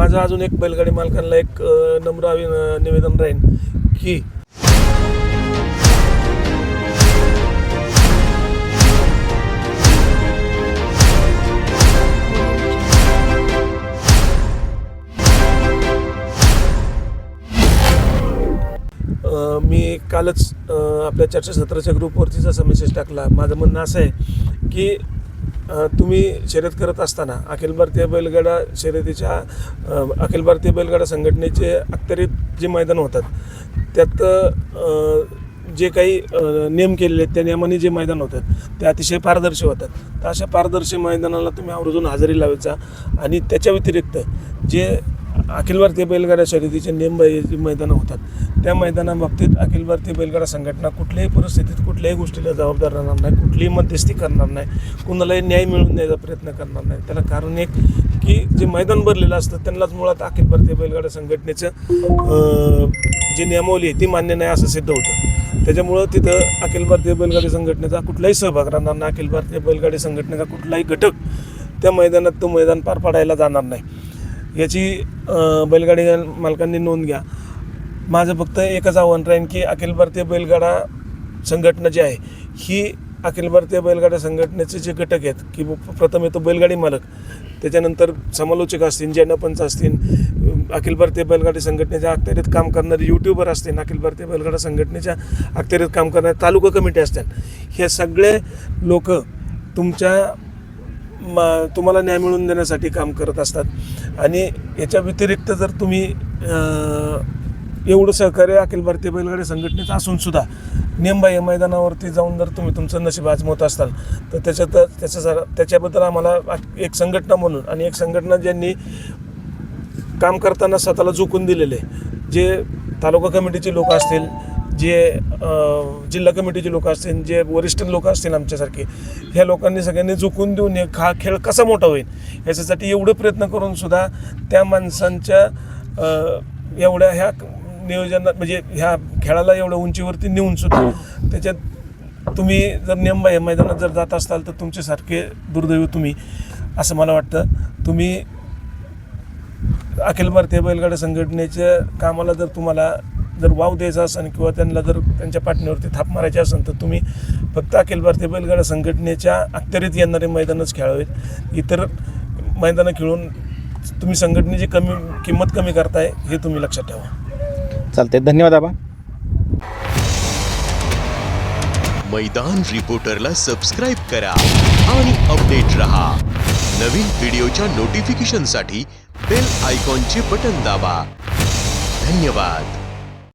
माझं अजून एक बैलगाडी मालकांना एक नम्र निवेदन राहील की मी कालच आपल्या चर्चासत्राच्या ग्रुपवरतीच असा मेसेज टाकला. माझं म्हणणं असं आहे की तुम्ही शर्यत करत असताना अखिल भारतीय बैलगाडा शर्यतीच्या अखिल भारतीय बैलगाडा संघटनेचे अखत्यारीत जे मैदान होतात त्यात जे काही नियम केलेले आहेत त्या नियमाने जे मैदान होतात ते अतिशय पारदर्शी होतात. तर अशा पारदर्शी मैदानाला तुम्ही आवर्जून हजेरी लावायचा आणि त्याच्या व्यतिरिक्त जे अखिल भारतीय बैलगाडा शर्यतीचे नियम जे मैदानं होतात त्या मैदानाबाबतीत अखिल भारतीय बैलगाडा संघटना कुठल्याही परिस्थितीत कुठल्याही गोष्टीला जबाबदार राहणार नाही कुठलीही मध्यस्थी करणार नाही कुणालाही न्याय मिळवून द्यायचा प्रयत्न करणार नाही. त्याला कारण एक की जे मैदान भरलेलं असतं त्यांनाच मुळात अखिल भारतीय बैलगाडा संघटनेचं जी नियमावली आहे ती मान्य नाही असं सिद्ध होतं. त्याच्यामुळं तिथं अखिल भारतीय बैलगाडी संघटनेचा कुठलाही सहभाग राहणार नाही अखिल भारतीय बैलगाडी संघटनेचा कुठलाही घटक त्या मैदानात तो मैदान पार पाडायला जाणार नाही. याची बैलगाडी मालकांनी नोंद घ्या. माझं फक्त एकच आव्हान राहीन की अखिल भारतीय बैलगाडा संघटना जी आहे ही अखिल भारतीय बैलगाडा संघटनेचे जे घटक आहेत की प्रथम येतो बैलगाडी मालक त्याच्यानंतर समालोचक असतील जनपंच असतील अखिल भारतीय बैलगाडी संघटनेच्या अखत्यारीत काम करणारे यूट्यूबर असतील अखिल भारतीय बैलगाडा संघटनेच्या अखत्यारीत काम करणारे तालुका कमिटी असतात हे सगळे लोक तुमच्या म तुम्हाला न्याय मिळवून देण्यासाठी काम करत असतात. आणि याच्या व्यतिरिक्त जर तुम्ही एवढं सहकार्य अखिल भारतीय बैलगाडी संघटनेचं असून सुद्धा या मैदानावरती जाऊन जर तुम्ही तुमचं नशीब आजमवत असाल तर त्याच्यात त्याच्या त्याच्याबद्दल आम्हाला एक संघटना म्हणून आणि एक संघटना ज्यांनी काम करताना स्वतःला झुकून दिलेले जे तालुका कमिटीचे लोक असतील जे जिल्हा कमिटीचे लोक असतील जे वरिष्ठ लोक असतील आमच्यासारखे ह्या लोकांनी सगळ्यांनी झुकून देऊन हे हा खेळ कसा मोठा होईल याच्यासाठी एवढे प्रयत्न करून सुद्धा त्या माणसांच्या एवढ्या ह्या नियोजनात म्हणजे ह्या खेळाला एवढ्या उंचीवरती नेऊन सुद्धा त्याच्यात तुम्ही जर नियमबाह्य मैदानात जर जात असाल तर तुमच्यासारखे दुर्दैव तुम्ही असं मला वाटतं. तुम्ही अखिल भारतीय बैलगाडा संघटनेच्या कामाला जर तुम्हाला जर वाव द्यायचा असेल किंवा त्यांना जर त्यांच्या पाठणीवरती थाप मारायची असेल तर तुम्ही फक्त अखिल भारतीय बैलगाडा संघटनेच्या अखत्यारीत येणारे मैदानच खेळावेत. इतर मैदानं खेळून तुम्ही संघटनेची कमी किंमत कमी करताय हे तुम्ही लक्षात ठेवा. चालते धन्यवाद आबा. मैदान रिपोर्टरला सबस्क्राईब करा आणि अपडेट रहा. नवीन व्हिडिओच्या नोटिफिकेशनसाठी बेल आयकॉनचे बटन दाबा. धन्यवाद.